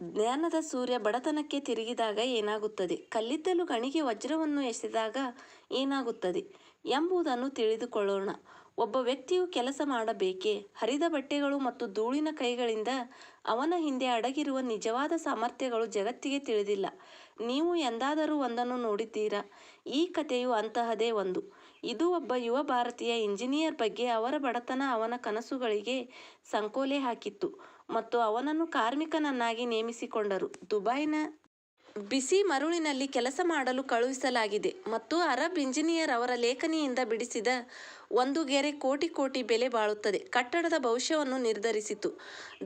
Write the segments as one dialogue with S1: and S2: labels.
S1: ಜ್ಞಾನದ ಸೂರ್ಯ ಬಡತನಕ್ಕೆ ತಿರುಗಿದಾಗ ಏನಾಗುತ್ತದೆ? ಕಲ್ಲಿದ್ದಲು ಗಣಿಗೆ ವಜ್ರವನ್ನು ಎಸೆದಾಗ ಏನಾಗುತ್ತದೆ ಎಂಬುದನ್ನು ತಿಳಿದುಕೊಳ್ಳೋಣ. ಒಬ್ಬ ವ್ಯಕ್ತಿಯು ಕೆಲಸ ಮಾಡಬೇಕೇ? ಹರಿದ ಬಟ್ಟೆಗಳು ಮತ್ತು ಧೂಳಿನ ಕೈಗಳಿಂದ ಅವನ ಹಿಂದೆ ಅಡಗಿರುವ ನಿಜವಾದ ಸಾಮರ್ಥ್ಯಗಳು ಜಗತ್ತಿಗೆ ತಿಳಿದಿಲ್ಲ. ನೀವು ಎಂದಾದರೂ ಒಂದನ್ನು ನೋಡಿದ್ದೀರಾ? ಈ ಕಥೆಯು ಅಂತಹದೇ ಒಂದು. ಇದು ಒಬ್ಬ ಯುವ ಭಾರತೀಯ ಇಂಜಿನಿಯರ್ ಬಗ್ಗೆ ಅವರ ಬಡತನ ಅವನ ಕನಸುಗಳಿಗೆ ಸಂಕೋಲೆ ಹಾಕಿತ್ತು. ಮತ್ತು ಅವನನ್ನು ಕಾರ್ಮಿಕನನ್ನಾಗಿ ನೇಮಿಸಿಕೊಂಡರು. ದುಬೈನ ಬಿಸಿ ಮರುಳಿನಲ್ಲಿ ಕೆಲಸ ಮಾಡಲು ಕಳುಹಿಸಲಾಗಿದೆ ಮತ್ತು ಅರಬ್ ಇಂಜಿನಿಯರ್ ಅವರ ಲೇಖನಿಯಿಂದ ಬಿಡಿಸಿದ ಒಂದು ಗೆರೆ ಕೋಟಿ ಕೋಟಿ ಬೆಲೆ ಬಾಳುತ್ತದೆ. ಕಟ್ಟಡದ ಭವಿಷ್ಯವನ್ನು ನಿರ್ಧರಿಸಿತು.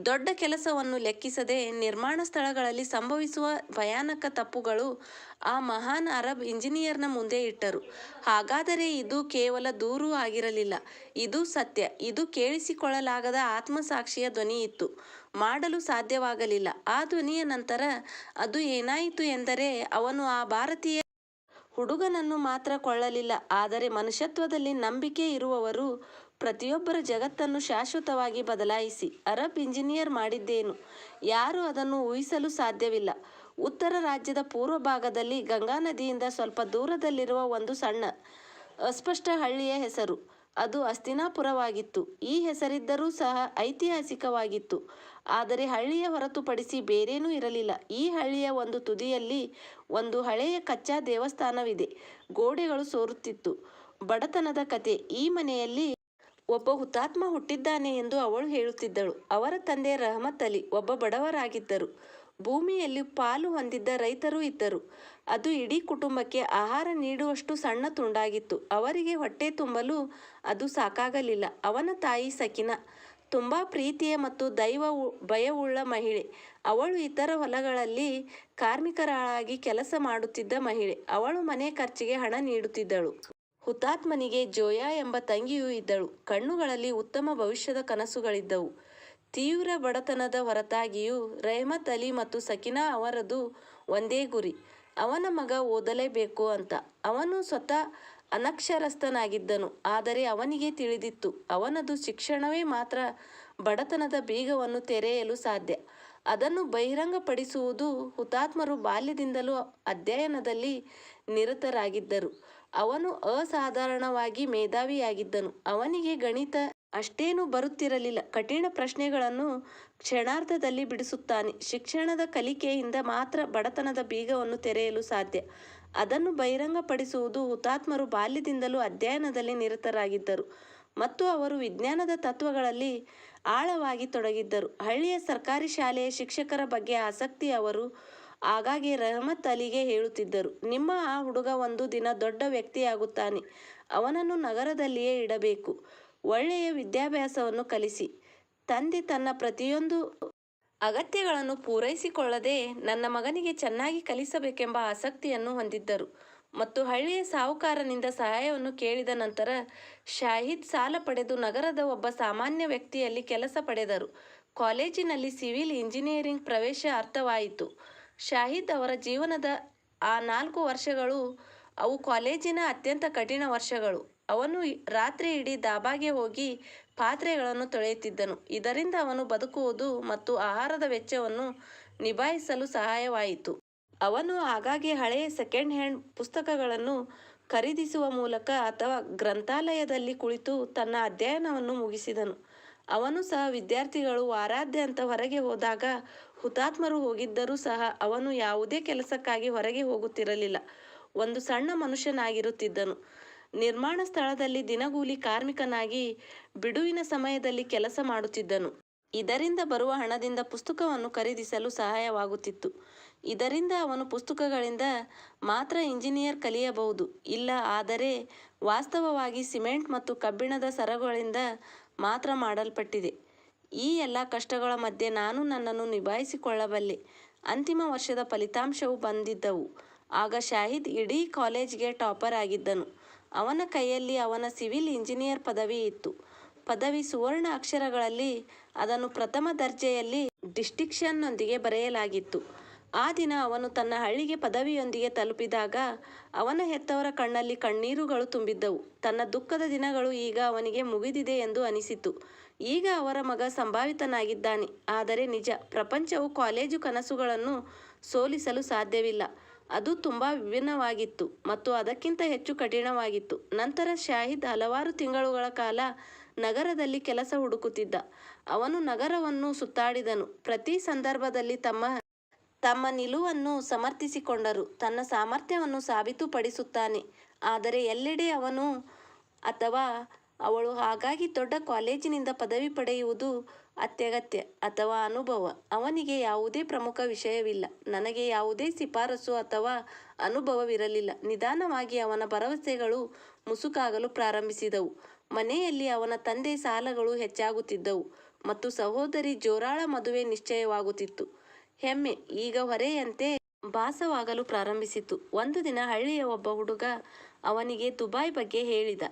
S1: ದೊಡ್ಡ ಕೆಲಸವನ್ನು ಲೆಕ್ಕಿಸದೆ ನಿರ್ಮಾಣ ಸ್ಥಳಗಳಲ್ಲಿ ಸಂಭವಿಸುವ ಭಯಾನಕ ತಪ್ಪುಗಳು ಆ ಮಹಾನ್ ಅರಬ್ ಇಂಜಿನಿಯರ್ನ ಮುಂದೆ ಇಟ್ಟರು. ಹಾಗಾದರೆ ಇದು ಕೇವಲ ದೂರು ಆಗಿರಲಿಲ್ಲ. ಇದು ಸತ್ಯ. ಇದು ಕೇಳಿಸಿಕೊಳ್ಳಲಾಗದ ಆತ್ಮಸಾಕ್ಷಿಯ ಧ್ವನಿಯಿತ್ತು. ಮಾಡಲು ಸಾಧ್ಯವಾಗಲಿಲ್ಲ. ಆ ಧ್ವನಿಯ ನಂತರ, ಅದು ಏನಾಯಿತು ಎಂದರೆ, ಅವನು ಆ ಭಾರತೀಯ ಹುಡುಗನನ್ನು ಮಾತ್ರ ಕೊಳ್ಳಲಿಲ್ಲ. ಆದರೆ ಮನುಷ್ಯತ್ವದಲ್ಲಿ ನಂಬಿಕೆ ಇರುವವರು ಪ್ರತಿಯೊಬ್ಬರ ಜಗತ್ತನ್ನು ಶಾಶ್ವತವಾಗಿ ಬದಲಾಯಿಸಿ, ಅರಬ್ ಇಂಜಿನಿಯರ್ ಮಾಡಿದ್ದೇನು? ಯಾರೂ ಅದನ್ನು ಊಹಿಸಲು ಸಾಧ್ಯವಿಲ್ಲ. ಉತ್ತರ ರಾಜ್ಯದ ಪೂರ್ವ ಭಾಗದಲ್ಲಿ ಗಂಗಾ ನದಿಯಿಂದ ಸ್ವಲ್ಪ ದೂರದಲ್ಲಿರುವ ಒಂದು ಸಣ್ಣ, ಅಸ್ಪಷ್ಟ ಹಳ್ಳಿಯ ಹೆಸರು. ಅದು ಅಸ್ತಿನಾಪುರವಾಗಿತ್ತು. ಈ ಹೆಸರಿದ್ದರೂ ಸಹ ಐತಿಹಾಸಿಕವಾಗಿತ್ತು. ಆದರೆ ಹಳ್ಳಿಯ ಹೊರತುಪಡಿಸಿ ಬೇರೇನೂ ಇರಲಿಲ್ಲ. ಈ ಹಳ್ಳಿಯ ಒಂದು ತುದಿಯಲ್ಲಿ ಒಂದು ಹಳೆಯ ಕಚ್ಚಾ ದೇವಸ್ಥಾನವಿದೆ. ಗೋಡೆಗಳು ಸೋರುತ್ತಿತ್ತು. ಬಡತನದ ಕತೆ. ಈ ಮನೆಯಲ್ಲಿ ಒಬ್ಬ ಹುತಾತ್ಮ ಹುಟ್ಟಿದ್ದಾನೆ ಎಂದು ಅವಳು ಹೇಳುತ್ತಿದ್ದಳು. ಅವರ ತಂದೆ ರಹಮತ್ ಅಲಿ ಒಬ್ಬ ಬಡವರಾಗಿದ್ದರು. ಭೂಮಿಯಲ್ಲಿ ಪಾಲು ಹೊಂದಿದ್ದ ರೈತರು ಇದ್ದರು. ಅದು ಇಡೀ ಕುಟುಂಬಕ್ಕೆ ಆಹಾರ ನೀಡುವಷ್ಟು ಸಣ್ಣ ತುಂಡಾಗಿತ್ತು. ಅವರಿಗೆ ಹೊಟ್ಟೆ ತುಂಬಲು ಅದು ಸಾಕಾಗಲಿಲ್ಲ. ಅವನ ತಾಯಿ ಸಕಿನ, ತುಂಬ ಪ್ರೀತಿಯ ಮತ್ತು ದೈವ ಭಯವುಳ್ಳ ಮಹಿಳೆ. ಅವಳು ಇತರ ಹೊಲಗಳಲ್ಲಿ ಕಾರ್ಮಿಕರಾಗಿ ಕೆಲಸ ಮಾಡುತ್ತಿದ್ದ ಮಹಿಳೆ. ಅವಳು ಮನೆ ಖರ್ಚಿಗೆ ಹಣ ನೀಡುತ್ತಿದ್ದಳು. ಹುತಾತ್ಮನಿಗೆ ಜೋಯಾ ಎಂಬ ತಂಗಿಯೂ ಇದ್ದಳು. ಕಣ್ಣುಗಳಲ್ಲಿ ಉತ್ತಮ ಭವಿಷ್ಯದ ಕನಸುಗಳಿದ್ದವು. ತೀವ್ರ ಬಡತನದ ಹೊರತಾಗಿಯೂ ರೆಹಮತ್ ಅಲಿ ಮತ್ತು ಸಕಿನಾ ಅವರದು ಒಂದೇ ಗುರಿ. ಅವನ ಮಗ ಓದಲೇಬೇಕು ಅಂತ. ಅವನು ಸ್ವತಃ ಅನಕ್ಷರಸ್ಥನಾಗಿದ್ದನು. ಆದರೆ ಅವನಿಗೆ ತಿಳಿದಿತ್ತು, ಅವನದು ಶಿಕ್ಷಣವೇ ಮಾತ್ರ ಬಡತನದ ಬೀಗವನ್ನು ತೆರೆಯಲು ಸಾಧ್ಯ. ಅದನ್ನು ಬಹಿರಂಗಪಡಿಸುವುದು ಹುತಾತ್ಮರು ಬಾಲ್ಯದಿಂದಲೂ ಅಧ್ಯಯನದಲ್ಲಿ ನಿರತರಾಗಿದ್ದರು. ಅವನು ಅಸಾಧಾರಣವಾಗಿ ಮೇಧಾವಿಯಾಗಿದ್ದನು. ಅವನಿಗೆ ಗಣಿತ ಅಷ್ಟೇನೂ ಬರುತ್ತಿರಲಿಲ್ಲ. ಕಠಿಣ ಪ್ರಶ್ನೆಗಳನ್ನು ಕ್ಷಣಾರ್ಧದಲ್ಲಿ ಬಿಡಿಸುತ್ತಾನೆ. ಶಿಕ್ಷಣದ ಕಲಿಕೆಯಿಂದ ಮಾತ್ರ ಬಡತನದ ಬೀಗವನ್ನು ತೆರೆಯಲು ಸಾಧ್ಯ. ಅದನ್ನು ಬಹಿರಂಗಪಡಿಸುವುದು ಹುತಾತ್ಮರು ಬಾಲ್ಯದಿಂದಲೂ ಅಧ್ಯಯನದಲ್ಲಿ ನಿರತರಾಗಿದ್ದರು ಮತ್ತು ಅವರು ವಿಜ್ಞಾನದ ತತ್ವಗಳಲ್ಲಿ ಆಳವಾಗಿ ತೊಡಗಿದ್ದರು. ಹಳ್ಳಿಯ ಸರ್ಕಾರಿ ಶಾಲೆಯ ಶಿಕ್ಷಕರ ಬಗ್ಗೆ ಆಸಕ್ತಿ ಅವರು ಆಗಾಗ್ಗೆ ರಹಮತ್ ಅಲಿಗೆ ಹೇಳುತ್ತಿದ್ದರು, ನಿಮ್ಮ ಆ ಹುಡುಗ ಒಂದು ದಿನ ದೊಡ್ಡ ವ್ಯಕ್ತಿಯಾಗುತ್ತಾನೆ, ಅವನನ್ನು ನಗರದಲ್ಲಿಯೇ ಇಡಬೇಕು, ಒಳ್ಳೆಯ ವಿದ್ಯಾಭ್ಯಾಸವನ್ನು ಕಲಿಸಿ, ತಂದೆ ತನ್ನ ಪ್ರತಿಯೊಂದು ಅಗತ್ಯಗಳನ್ನು ಪೂರೈಸಿಕೊಳ್ಳದೆ ನನ್ನ ಮಗನಿಗೆ ಚೆನ್ನಾಗಿ ಕಲಿಸಬೇಕೆಂಬ ಆಸಕ್ತಿಯನ್ನು ಹೊಂದಿದ್ದರು ಮತ್ತು ಹಳ್ಳಿಯ ಸಾಹುಕಾರನಿಂದ ಸಹಾಯವನ್ನು ಕೇಳಿದ ನಂತರ ಶಾಹಿದ್ ಸಾಲ ಪಡೆದು ನಗರದ ಒಬ್ಬ ಸಾಮಾನ್ಯ ವ್ಯಕ್ತಿಯಲ್ಲಿ ಕೆಲಸ ಪಡೆದರು. ಕಾಲೇಜಿನಲ್ಲಿ ಸಿವಿಲ್ ಇಂಜಿನಿಯರಿಂಗ್ ಪ್ರವೇಶ ಅರ್ಥವಾಯಿತು. ಶಾಹಿದ್ ಅವರ ಜೀವನದ ಆ ನಾಲ್ಕು ವರ್ಷಗಳು ಅವು ಕಾಲೇಜಿನ ಅತ್ಯಂತ ಕಠಿಣ ವರ್ಷಗಳು. ಅವನು ರಾತ್ರಿ ಇಡೀ ದಾಬಾಗೆ ಹೋಗಿ ಪಾತ್ರೆಗಳನ್ನು ತೊಳೆಯುತ್ತಿದ್ದನು. ಇದರಿಂದ ಅವನು ಬದುಕುವುದು ಮತ್ತು ಆಹಾರದ ವೆಚ್ಚವನ್ನು ನಿಭಾಯಿಸಲು ಸಹಾಯವಾಯಿತು. ಅವನು ಆಗಾಗ್ಗೆ ಹಳೆಯ ಸೆಕೆಂಡ್ ಹ್ಯಾಂಡ್ ಪುಸ್ತಕಗಳನ್ನು ಖರೀದಿಸುವ ಮೂಲಕ ಅಥವಾ ಗ್ರಂಥಾಲಯದಲ್ಲಿ ಕುಳಿತು ತನ್ನ ಅಧ್ಯಯನವನ್ನು ಮುಗಿಸಿದನು. ಅವನು ಸಹ ವಿದ್ಯಾರ್ಥಿಗಳು ವಾರಾದ್ಯಂತ ಹೊರಗೆ ಹೋದಾಗ ಹುತಾತ್ಮರು ಹೋಗಿದ್ದರೂ ಸಹ ಅವನು ಯಾವುದೇ ಕೆಲಸಕ್ಕಾಗಿ ಹೊರಗೆ ಹೋಗುತ್ತಿರಲಿಲ್ಲ. ಒಂದು ಸಣ್ಣ ಮನುಷ್ಯನಾಗಿರುತ್ತಿದ್ದನು. ನಿರ್ಮಾಣ ಸ್ಥಳದಲ್ಲಿ ದಿನಗೂಲಿ ಕಾರ್ಮಿಕನಾಗಿ ಬಿಡುವಿನ ಸಮಯದಲ್ಲಿ ಕೆಲಸ ಮಾಡುತ್ತಿದ್ದನು. ಇದರಿಂದ ಬರುವ ಹಣದಿಂದ ಪುಸ್ತಕವನ್ನು ಖರೀದಿಸಲು ಸಹಾಯವಾಗುತ್ತಿತ್ತು. ಇದರಿಂದ ಅವನು ಪುಸ್ತಕಗಳಿಂದ ಮಾತ್ರ ಇಂಜಿನಿಯರ್ ಕಲಿಯಬಹುದು. ಇಲ್ಲ ಆದರೆ ವಾಸ್ತವವಾಗಿ ಸಿಮೆಂಟ್ ಮತ್ತು ಕಬ್ಬಿಣದ ಸರಳುಗಳಿಂದ ಮಾತ್ರ ಮಾಡಲ್ಪಟ್ಟಿದೆ. ಈ ಎಲ್ಲ ಕಷ್ಟಗಳ ಮಧ್ಯೆ ನಾನು ನನ್ನನ್ನು ನಿಭಾಯಿಸಿಕೊಳ್ಳಬಲ್ಲೆ. ಅಂತಿಮ ವರ್ಷದ ಫಲಿತಾಂಶವು ಬಂದಿದ್ದವು. ಆಗ ಶಾಹಿದ್ ಇಡೀ ಕಾಲೇಜ್ಗೆ ಟಾಪರ್ ಆಗಿದ್ದನು. ಅವನ ಕೈಯಲ್ಲಿ ಅವನ ಸಿವಿಲ್ ಇಂಜಿನಿಯರ್ ಪದವಿ ಇತ್ತು. ಪದವಿ ಸುವರ್ಣ ಅಕ್ಷರಗಳಲ್ಲಿ ಅದನ್ನು ಪ್ರಥಮ ದರ್ಜೆಯಲ್ಲಿ ಡಿಸ್ಟಿಕ್ಷನ್ನೊಂದಿಗೆ ಬರೆಯಲಾಗಿತ್ತು. ಆ ದಿನ ಅವನು ತನ್ನ ಹಳ್ಳಿಗೆ ಪದವಿಯೊಂದಿಗೆ ತಲುಪಿದಾಗ ಅವನ ಹೆತ್ತವರ ಕಣ್ಣಲ್ಲಿ ಕಣ್ಣೀರುಗಳು ತುಂಬಿದ್ದವು. ತನ್ನ ದುಃಖದ ದಿನಗಳು ಈಗ ಅವನಿಗೆ ಮುಗಿದಿದೆ ಎಂದು ಅನಿಸಿತು. ಈಗ ಅವರ ಮಗ ಸಂಭಾವಿತನಾಗಿದ್ದಾನೆ. ಆದರೆ ನಿಜ, ಪ್ರಪಂಚವು ಕಾಲೇಜು ಕನಸುಗಳನ್ನು ಸೋಲಿಸಲು ಸಾಧ್ಯವಿಲ್ಲ. ಅದು ತುಂಬ ವಿಭಿನ್ನವಾಗಿತ್ತು ಮತ್ತು ಅದಕ್ಕಿಂತ ಹೆಚ್ಚು ಕಠಿಣವಾಗಿತ್ತು. ನಂತರ ಶಾಹಿದ್ ಹಲವಾರು ತಿಂಗಳುಗಳ ಕಾಲ ನಗರದಲ್ಲಿ ಕೆಲಸ ಹುಡುಕುತ್ತಿದ್ದ. ಅವನು ನಗರವನ್ನು ಸುತ್ತಾಡಿದನು. ಪ್ರತಿ ಸಂದರ್ಭದಲ್ಲಿ ತಮ್ಮ ತಮ್ಮ ನಿಲುವನ್ನು ಸಮರ್ಥಿಸಿಕೊಂಡರು. ತನ್ನ ಸಾಮರ್ಥ್ಯವನ್ನು ಸಾಬೀತುಪಡಿಸುತ್ತಾನೆ. ಆದರೆ ಎಲ್ಲೆಡೆ ಅವನು ಅಥವಾ ಅವಳು ಹಾಗಾಗಿ ದೊಡ್ಡ ಕಾಲೇಜಿನಿಂದ ಪದವಿ ಪಡೆಯುವುದು ಅತ್ಯಗತ್ಯ ಅಥವಾ ಅನುಭವ. ಅವನಿಗೆ ಯಾವುದೇ ಪ್ರಮುಖ ವಿಷಯವಿಲ್ಲ. ನನಗೆ ಯಾವುದೇ ಶಿಫಾರಸು ಅಥವಾ ಅನುಭವವಿರಲಿಲ್ಲ. ನಿಧಾನವಾಗಿ ಅವನ ಭರವಸೆಗಳು ಮುಸುಕಾಗಲು ಪ್ರಾರಂಭಿಸಿದವು. ಮನೆಯಲ್ಲಿ ಅವನ ತಂದೆ ಸಾಲಗಳು ಹೆಚ್ಚಾಗುತ್ತಿದ್ದವು ಮತ್ತು ಸಹೋದರಿ ಜೋರಾಳ ಮದುವೆ ನಿಶ್ಚಯವಾಗುತ್ತಿತ್ತು. ಹೆಮ್ಮೆ. ಈಗ ಹೊರೆಯಂತೆ ಭಾಸವಾಗಲು ಪ್ರಾರಂಭಿಸಿತು. ಒಂದು ದಿನ ಹಳ್ಳಿಯ ಒಬ್ಬ ಹುಡುಗ ಅವನಿಗೆ ದುಬೈ ಬಗ್ಗೆ ಹೇಳಿದ.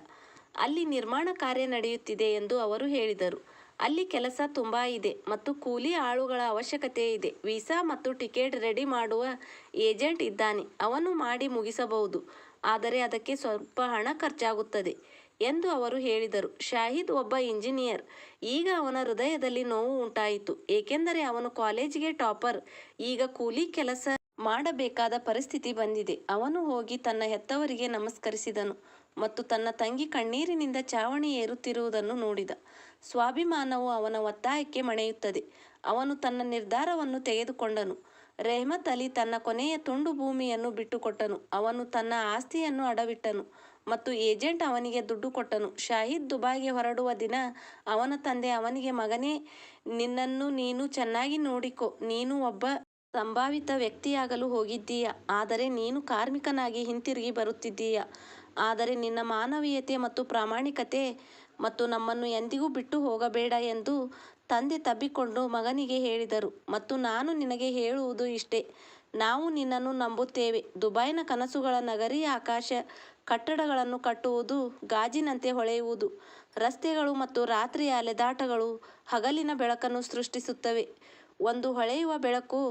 S1: ಅಲ್ಲಿ ನಿರ್ಮಾಣ ಕಾರ್ಯ ನಡೆಯುತ್ತಿದೆ ಎಂದು ಅವರು ಹೇಳಿದರು. ಅಲ್ಲಿ ಕೆಲಸ ತುಂಬ ಇದೆ ಮತ್ತು ಕೂಲಿ ಆಳುಗಳ ಅವಶ್ಯಕತೆ ಇದೆ. ವೀಸಾ ಮತ್ತು ಟಿಕೆಟ್ ರೆಡಿ ಮಾಡುವ ಏಜೆಂಟ್ ಇದ್ದಾನೆ. ಅವನು ಮಾಡಿ ಮುಗಿಸಬಹುದು. ಆದರೆ ಅದಕ್ಕೆ ಸ್ವಲ್ಪ ಹಣ ಖರ್ಚಾಗುತ್ತದೆ. ಎಂದು ಅವರು ಹೇಳಿದರು. ಶಾಹಿದ್ ಒಬ್ಬ ಇಂಜಿನಿಯರ್. ಈಗ ಅವನ ಹೃದಯದಲ್ಲಿ ನೋವು ಉಂಟಾಯಿತು. ಏಕೆಂದರೆ ಅವನು ಕಾಲೇಜಿಗೆ ಟಾಪರ್. ಈಗ ಕೂಲಿ ಕೆಲಸ ಮಾಡಬೇಕಾದ ಪರಿಸ್ಥಿತಿ ಬಂದಿದೆ. ಅವನು ಹೋಗಿ ತನ್ನ ಹೆತ್ತವರಿಗೆ ನಮಸ್ಕರಿಸಿದನು ಮತ್ತು ತನ್ನ ತಂಗಿ ಕಣ್ಣೀರಿನಿಂದ ಚಾವಣಿ ಏರುತ್ತಿರುವುದನ್ನು ನೋಡಿದ. ಸ್ವಾಭಿಮಾನವು ಅವನ ಒತ್ತಾಯಕ್ಕೆ ಮಣೆಯುತ್ತದೆ. ಅವನು ತನ್ನ ನಿರ್ಧಾರವನ್ನು ತೆಗೆದುಕೊಂಡನು. ರೆಹಮತ್ ಅಲಿ ತನ್ನ ಕೊನೆಯ ತುಂಡು ಭೂಮಿಯನ್ನು ಬಿಟ್ಟುಕೊಟ್ಟನು. ಅವನು ತನ್ನ ಆಸ್ತಿಯನ್ನು ಅಡವಿಟ್ಟನು. ಮತ್ತು ಏಜೆಂಟ್ ಅವನಿಗೆ ದುಡ್ಡು ಕೊಟ್ಟನು. ಶಾಹಿದ್ ದುಬಾಯ್ಗೆ ಹೊರಡುವ ದಿನ ಅವನ ತಂದೆ ಅವನಿಗೆ, ಮಗನೇ, ನಿನ್ನನ್ನು ನೀನು ಚೆನ್ನಾಗಿ ನೋಡಿಕೊ. ನೀನು ಒಬ್ಬ ಸಂಭಾವಿತ ವ್ಯಕ್ತಿಯಾಗಲು ಹೋಗಿದ್ದೀಯ? ಆದರೆ ನೀನು ಕಾರ್ಮಿಕನಾಗಿ ಹಿಂತಿರುಗಿ ಬರುತ್ತಿದ್ದೀಯ? ಆದರೆ ನಿನ್ನ ಮಾನವೀಯತೆ ಮತ್ತು ಪ್ರಾಮಾಣಿಕತೆ ಮತ್ತು ನಮ್ಮನ್ನು ಎಂದಿಗೂ ಬಿಟ್ಟು ಹೋಗಬೇಡ ಎಂದು ತಂದೆ ತಬ್ಬಿಕೊಂಡು ಮಗನಿಗೆ ಹೇಳಿದರು. ಮತ್ತು ನಾನು ನಿನಗೆ ಹೇಳುವುದು ಇಷ್ಟೇ. ನಾವು ನಿನ್ನನ್ನು ನಂಬುತ್ತೇವೆ. ದುಬೈನ ಕನಸುಗಳ ನಗರಿ ಆಕಾಶ ಕಟ್ಟಡಗಳನ್ನು ಕಟ್ಟುವುದು, ಗಾಜಿನಂತೆ ಹೊಳೆಯುವುದು, ರಸ್ತೆಗಳು ಮತ್ತು ರಾತ್ರಿಯ ಅಲೆದಾಟಗಳು ಹಗಲಿನ ಬೆಳಕನ್ನು ಸೃಷ್ಟಿಸುತ್ತವೆ. ಒಂದು ಹೊಳೆಯುವ ಬೆಳಕು,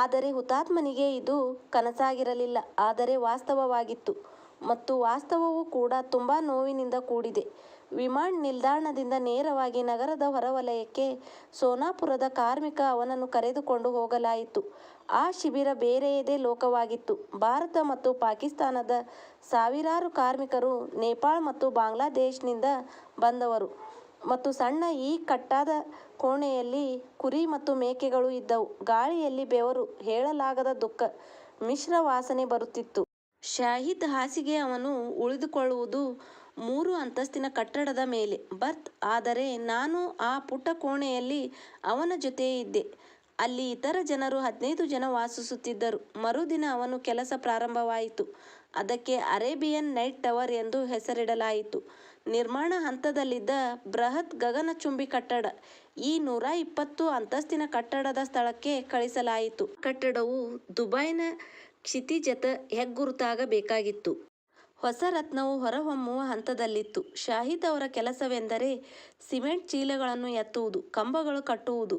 S1: ಆದರೆ ಹುತಾತ್ಮನಿಗೆ ಇದು ಕನಸಾಗಿರಲಿಲ್ಲ, ಆದರೆ ವಾಸ್ತವವಾಗಿತ್ತು. ಮತ್ತು ವಾಸ್ತವವು ಕೂಡ ತುಂಬಾ ನೋವಿನಿಂದ ಕೂಡಿದೆ. ವಿಮಾನ ನಿಲ್ದಾಣದಿಂದ ನೇರವಾಗಿ ನಗರದ ಹೊರವಲಯಕ್ಕೆ ಸೋನಾಪುರದ ಕಾರ್ಮಿಕ ಅವನನ್ನು ಕರೆದುಕೊಂಡು ಹೋಗಲಾಯಿತು. ಆ ಶಿಬಿರ ಬೇರೆಯದೇ ಲೋಕವಾಗಿತ್ತು. ಭಾರತ ಮತ್ತು ಪಾಕಿಸ್ತಾನದ ಸಾವಿರಾರು ಕಾರ್ಮಿಕರು ನೇಪಾಳ ಮತ್ತು ಬಾಂಗ್ಲಾದೇಶ್ನಿಂದ ಬಂದವರು ಮತ್ತು ಸಣ್ಣ ಈ ಕಟ್ಟಾದ ಕೋಣೆಯಲ್ಲಿ ಕುರಿ ಮತ್ತು ಮೇಕೆಗಳು ಇದ್ದವು. ಗಾಳಿಯಲ್ಲಿ ಬೆವರು ಹೇಳಲಾಗದ ದುಃಖ, ಮಿಶ್ರ ವಾಸನೆ ಬರುತ್ತಿತ್ತು. ಶಾಹಿದ್ ಹಾಸಿಗೆ ಅವನು ಉಳಿದುಕೊಳ್ಳುವುದು ಮೂರು ಅಂತಸ್ತಿನ ಕಟ್ಟಡದ ಮೇಲೆ. ಬರ್ತ್ ಆದರೆ ನಾನು ಆ ಪುಟ್ಟ ಕೋಣೆಯಲ್ಲಿ ಅವನ ಜೊತೆ ಇದ್ದೆ. ಅಲ್ಲಿ ಇತರ ಜನರು ಹದಿನೈದು ಜನ ವಾಸಿಸುತ್ತಿದ್ದರು. ಮರುದಿನ ಅವನು ಕೆಲಸ ಪ್ರಾರಂಭವಾಯಿತು. ಅದಕ್ಕೆ ಅರೇಬಿಯನ್ ನೈಟ್ ಟವರ್ ಎಂದು ಹೆಸರಿಡಲಾಯಿತು. ನಿರ್ಮಾಣ ಹಂತದಲ್ಲಿದ್ದ ಬೃಹತ್ ಗಗನಚುಂಬಿ ಕಟ್ಟಡ ಈ ನೂರ ಇಪ್ಪತ್ತು ಅಂತಸ್ತಿನ ಕಟ್ಟಡದ ಸ್ಥಳಕ್ಕೆ ಕಳಿಸಲಾಯಿತು. ಕಟ್ಟಡವು ದುಬೈನ ಕ್ಷಿತಿಜತ ಹೆಗ್ಗುರುತಾಗಬೇಕಾಗಿತ್ತು. ಹೊಸ ರತ್ನವು ಹೊರಹೊಮ್ಮುವ ಹಂತದಲ್ಲಿತ್ತು. ಶಾಹಿದ್ ಅವರ ಕೆಲಸವೆಂದರೆ ಸಿಮೆಂಟ್ ಚೀಲಗಳನ್ನು ಎತ್ತುವುದು, ಕಂಬಗಳು ಕಟ್ಟುವುದು,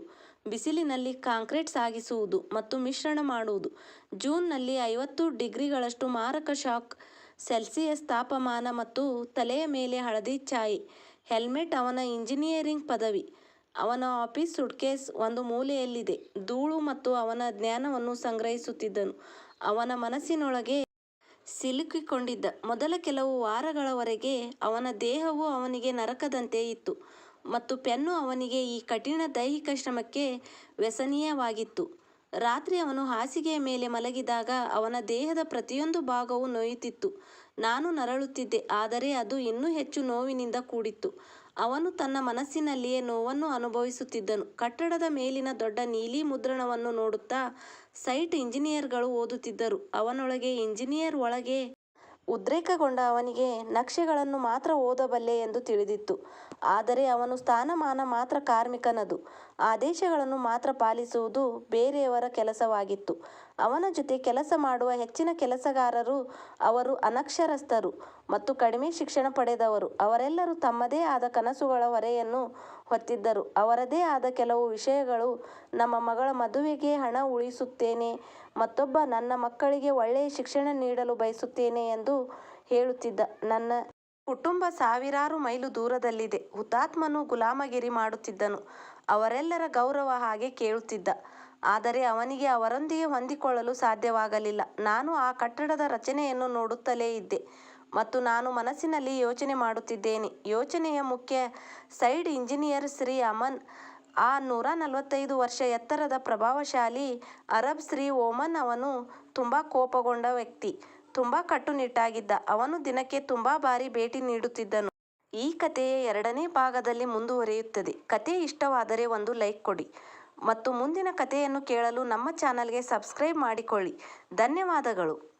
S1: ಬಿಸಿಲಿನಲ್ಲಿ ಕಾಂಕ್ರೀಟ್ ಸಾಗಿಸುವುದು ಮತ್ತು ಮಿಶ್ರಣ ಮಾಡುವುದು. ಜೂನ್ನಲ್ಲಿ ಐವತ್ತು ಡಿಗ್ರಿಗಳಷ್ಟು ಮಾರಕ ಶಾಕ್, ಸೆಲ್ಸಿಯಸ್ ತಾಪಮಾನ ಮತ್ತು ತಲೆಯ ಮೇಲೆ ಹಳದಿ ಛಾಯೆ, ಹೆಲ್ಮೆಟ್ ಅವನ ಇಂಜಿನಿಯರಿಂಗ್ ಪದವಿ, ಅವನ ಆಫೀಸ್ ಸುಟ್ಕೇಸ್ ಒಂದು ಮೂಲೆಯಲ್ಲಿದೆ. ಧೂಳು ಮತ್ತು ಅವನ ಜ್ಞಾನವನ್ನು ಸಂಗ್ರಹಿಸುತ್ತಿದ್ದನು. ಅವನ ಮನಸ್ಸಿನೊಳಗೆ ಸಿಲುಕಿಕೊಂಡಿದ್ದ. ಮೊದಲ ಕೆಲವು ವಾರಗಳವರೆಗೆ ಅವನ ದೇಹವು ಅವನಿಗೆ ನರಕದಂತೆ ಇತ್ತು ಮತ್ತು ಪೆನ್ನು ಅವನಿಗೆ ಈ ಕಠಿಣ ದೈಹಿಕ ಶ್ರಮಕ್ಕೆ ವ್ಯಸನೀಯವಾಗಿತ್ತು. ರಾತ್ರಿ ಅವನು ಹಾಸಿಗೆಯ ಮೇಲೆ ಮಲಗಿದಾಗ ಅವನ ದೇಹದ ಪ್ರತಿಯೊಂದು ಭಾಗವೂ ನೋಯುತ್ತಿತ್ತು. ನಾನು ನರಳುತ್ತಿದ್ದೆ, ಆದರೆ ಅದು ಇನ್ನೂ ಹೆಚ್ಚು ನೋವಿನಿಂದ ಕೂಡಿತ್ತು. ಅವನು ತನ್ನ ಮನಸ್ಸಿನಲ್ಲಿಯೇ ನೋವನ್ನು ಅನುಭವಿಸುತ್ತಿದ್ದನು. ಕಟ್ಟಡದ ಮೇಲಿನ ದೊಡ್ಡ ನೀಲಿ ಮುದ್ರಣವನ್ನು ನೋಡುತ್ತಾ ಸೈಟ್ ಇಂಜಿನಿಯರ್ಗಳು ಓದುತ್ತಿದ್ದರು. ಅವನೊಳಗೆ ಇಂಜಿನಿಯರ್ ಒಳಗೆ ಉದ್ರೇಕಗೊಂಡ ಅವನಿಗೆ ನಕ್ಷೆಗಳನ್ನು ಮಾತ್ರ ಓದಬಲ್ಲೆ ಎಂದು ತಿಳಿದಿತ್ತು. ಆದರೆ ಅವನು ಸ್ಥಾನಮಾನ ಮಾತ್ರ ಕಾರ್ಮಿಕನದು. ಆದೇಶಗಳನ್ನು ಮಾತ್ರ ಪಾಲಿಸುವುದು ಬೇರೆಯವರ ಕೆಲಸವಾಗಿತ್ತು. ಅವನ ಜೊತೆ ಕೆಲಸ ಮಾಡುವ ಹೆಚ್ಚಿನ ಕೆಲಸಗಾರರು ಅವರು ಅನಕ್ಷರಸ್ಥರು ಮತ್ತು ಕಡಿಮೆ ಶಿಕ್ಷಣ ಪಡೆದವರು. ಅವರೆಲ್ಲರೂ ತಮ್ಮದೇ ಆದ ಕನಸುಗಳ ಹೊರೆಯನ್ನು ಹೊತ್ತಿದ್ದರು. ಅವರದೇ ಆದ ಕೆಲವು ವಿಷಯಗಳು, ನಮ್ಮ ಮಗಳ ಮದುವೆಗೆ ಹಣ ಉಳಿಸುತ್ತೇನೆ, ಮತ್ತೊಬ್ಬ ನನ್ನ ಮಕ್ಕಳಿಗೆ ಒಳ್ಳೆಯ ಶಿಕ್ಷಣ ನೀಡಲು ಬಯಸುತ್ತೇನೆ ಎಂದು ಹೇಳುತ್ತಿದ್ದ. ನನ್ನ ಕುಟುಂಬ ಸಾವಿರಾರು ಮೈಲು ದೂರದಲ್ಲಿದೆ. ಹುತಾತ್ಮನು ಗುಲಾಮಗಿರಿ ಮಾಡುತ್ತಿದ್ದನು. ಅವರೆಲ್ಲರ ಗೌರವ ಹಾಗೆ ಕೇಳುತ್ತಿದ್ದ. ಆದರೆ ಅವನಿಗೆ ಅವರೊಂದಿಗೆ ಹೊಂದಿಕೊಳ್ಳಲು ಸಾಧ್ಯವಾಗಲಿಲ್ಲ. ನಾನು ಆ ಕಟ್ಟಡದ ರಚನೆಯನ್ನು ನೋಡುತ್ತಲೇ ಇದ್ದೆ ಮತ್ತು ನಾನು ಮನಸ್ಸಿನಲ್ಲಿ ಯೋಚನೆ ಮಾಡುತ್ತಿದ್ದೇನೆ. ಯೋಚನೆಯ ಮುಖ್ಯ ಸೈಡ್ ಇಂಜಿನಿಯರ್ ಶ್ರೀ ಅಮನ್, ಆ ನೂರ ನಲವತ್ತೈದು ವರ್ಷ ಎತ್ತರದ ಪ್ರಭಾವಶಾಲಿ ಅರಬ್ ಶ್ರೀ ಓಮನ್ ಅವನು ತುಂಬ ಕೋಪಗೊಂಡ ವ್ಯಕ್ತಿ, ತುಂಬ ಕಟ್ಟುನಿಟ್ಟಾಗಿದ್ದ. ಅವನು ದಿನಕ್ಕೆ ತುಂಬ ಬಾರಿ ಭೇಟಿ ನೀಡುತ್ತಿದ್ದನು. ಈ ಕಥೆಯ ಎರಡನೇ ಭಾಗದಲ್ಲಿ ಮುಂದುವರಿಯುತ್ತದೆ. ಕತೆ ಇಷ್ಟವಾದರೆ ಒಂದು ಲೈಕ್ ಕೊಡಿ. ಮತ್ತು ಮುಂದಿನ ಕಥೆಯನ್ನು ಕೇಳಲು ನಮ್ಮ ಚಾನಲ್ಗೆ ಸಬ್ಸ್ಕ್ರೈಬ್ ಮಾಡಿಕೊಳ್ಳಿ. ಧನ್ಯವಾದಗಳು.